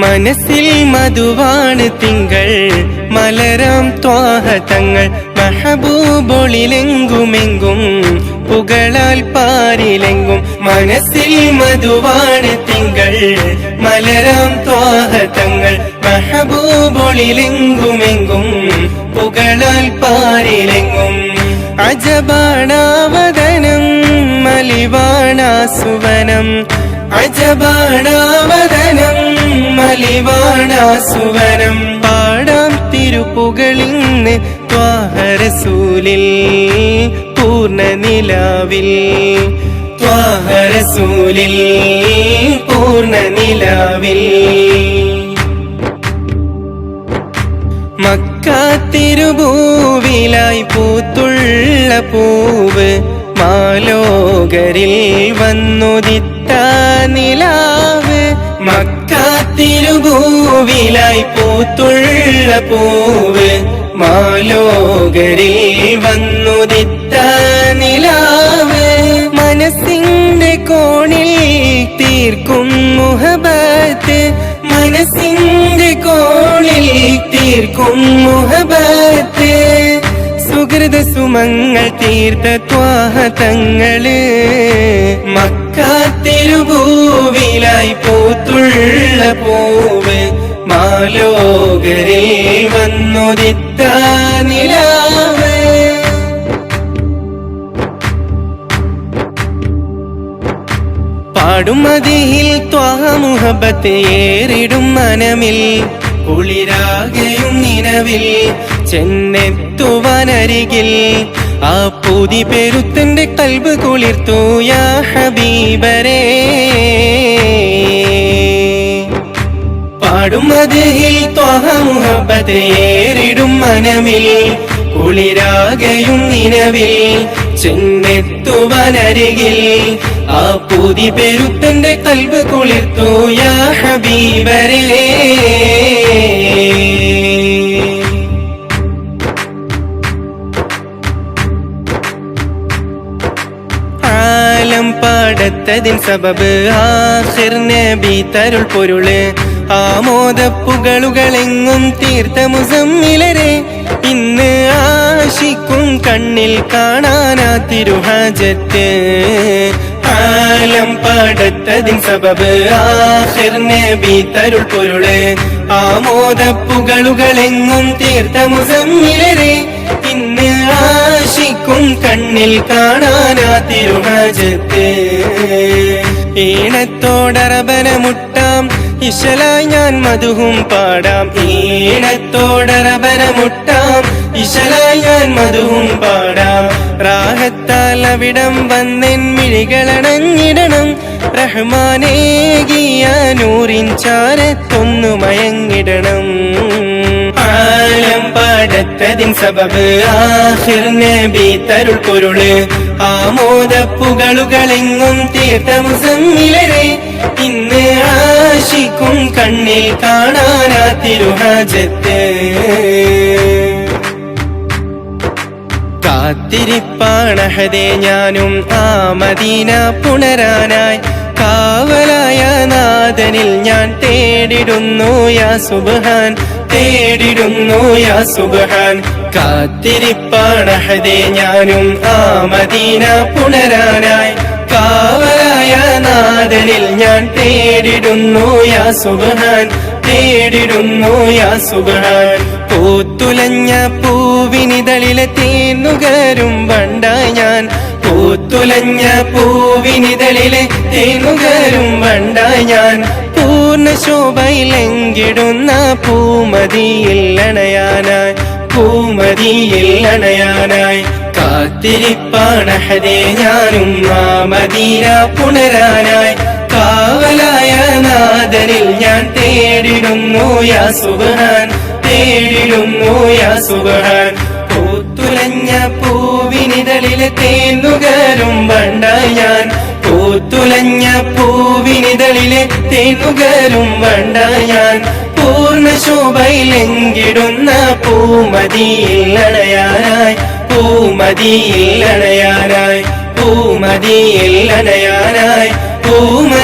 മനസ്സിൽ മധുവാണ് തിങ്കൾ. മലരാം ത്വാഹ തങ്ങൾ. മഹബൂബൊളിലെങ്കുമെങ്കും. പുകളാൽ പാരിലെങ്കും. മനസ്സിൽ മധുവാണ് തിങ്കൾ. മലരാം ത്വാഹ തങ്ങൾ. മഹബൂബൊളിലെങ്കുമെങ്കും. പുകളാൽ പാരിലെങ്കും. അജബാണാവദനം മലിവാണാസുവനം. അജബാണാവദനം മലിവാണാസുവനം പാടാം തിരുപ്പുകളിന്ന് ത്വാഹരസൂലിൽ പൂർണ നിലാവിൽ ത്വാഹരസൂലിൽ പൂർണ നിലാവിൽ മക്കാത്തിരുഭൂവിലായി പൂത്തുള്ള പൂവ് മാലോകരിൽ വന്നുദിത്ത നിലാവ്. മക്കാത്തിരുഭൂവിലായി പൂത്തുള്ള പൂവ് മാലോകരിൽ വന്നുദിത്ത നിലാവ്. മനസ്സിന്റെ കോണിൽ തീർക്കും മുഹബത്ത്. മനസ്സിന്റെ കോണിൽ തീർക്കും മുഹബത്ത്. സുഹൃത സുമങ്ങൾ തീർത്ത ത്വാഹതങ്ങൾ മക്കാത്തിരുഭൂവിലായി പൂത്തുള്ള പൂവ് മാലോകരിൽ വന്നുദിത്ത നിലാവ്. പാടുമതിയിൽ ത്വാമുഹബത്ത് ഏറിടും മനമിൽ കുളിരാകയും നിലവിൽ ചെന്നെത്തുവാനരികിൽ. ആ പൂതി പെരുത്തന്റെ കൽബ് കുളിർത്തു യാ ഹബീബരേ. പാടും ഈ ത്വാമുഹബത്ത് ഏറിടും മനമിൽ. കുളിരാകയും നിലവിൽ ചെന്നെത്തുവാനരികിൽ ആ പൂതി പെരുത്തന്റെ കൽവ് കുളിർത്തു യാ പാടത്തതിൻ സബബ് ആഹിർ നബി തരുൾ പൊരുൾ. ആമോദപ്പുകളുകളെങ്ങും തീർത്ത മുസമ്മിലരെ ഇന്ന് ആശിക്കും കണ്ണിൽ കാണാനാ തിരുഹാജത്ത്. ആലം പാടത്തതിൻ സബബ് ആഹിർ നബി തരുൾ പൊരുൾ. ആമോദപ്പുകളുകളെങ്ങും തീർത്ത മുസമ്മിലരെ ഇന്ന് ആശിക്കും കണ്ണിൽ കാണാനാ തിരുഹാജത്ത്. ഈണത്തോടറബനമുട്ടാം ഇശലായി ഞാൻ മധുവും പാടാം ഈണത്തോടറബരമുട്ടാം ഇശല ഞാൻ മധുവും പാടാം. റാഹത്താൽ അവിടം വന്നെൻ മിഴികളണഞ്ഞിടണം റഹ്മാനേകിയ നൂറിൻ ചാരത്തൊന്നു മയങ്ങിടണം. ആലം പാടത്തതിൻ സബബ് ആഹിർ നബി തരുൾ പൊരുൾ. ആമോദപ്പുകളുകളെങ്ങും തീർത്ത മുസമ്മിലരെ ഇന്ന് ആശിക്കും കണ്ണിൽ കാണാനാ തിരുഹാജത്ത് കാത്തിരിപ്പാണഹതേ ഞാനും ആ മദീന പുണരാനായി. കാവലായ നാഥനിൽ ഞാൻ തേടിടുന്നു യാ സുബ്ഹാൻ തേടിടുന്നു യാ സുബ്ഹാൻ. കാത്തിരിപ്പാണഹതേ ഞാനും ആ മദീന പുണരാനായി. കാവലായ നാദനിൽ ഞാൻ തേടിടുന്നു യാ സുബഹാൻ തേടിടുന്നു യാ സുബഹാൻ. പൂത്തുലഞ്ഞ പൂവിനിതളിലെ തേനുകരും വണ്ട ഞാൻ. പൂത്തുലഞ്ഞ പൂവിനിതളിലെ തേനുകരും വണ്ട ഞാൻ. പൂർണ ശോഭയിലെങ്കിടുന്ന പൂമതിയിൽ അണയാനായി പൂമതിയിൽ അണയാനായി. കാത്തിരിപ്പാണഹതേ ഞാനും ആ മദീന പുണരാനായി കാവലായ നാദനിൽ ഞാൻ തേടിടുന്നു യാ സുബ്ഹാൻ തേടിടുന്നു യാ സുബ്ഹാൻ. പൂത്തുലഞ്ഞ പൂവിനിതളിലെ തേന്നുകരും വണ്ട ഞാൻ. പൂത്തുലഞ്ഞ പൂവിനിതളിലെ തേനുകരും വണ്ട ഞാൻ. പൂർണ ശോഭയിലെങ്കിടുന്ന പൂമതിയിൽ അണയാനായി പൂമതിയിൽ അണയാനായി പൂമതിയിൽ അണയാനായി പൂമ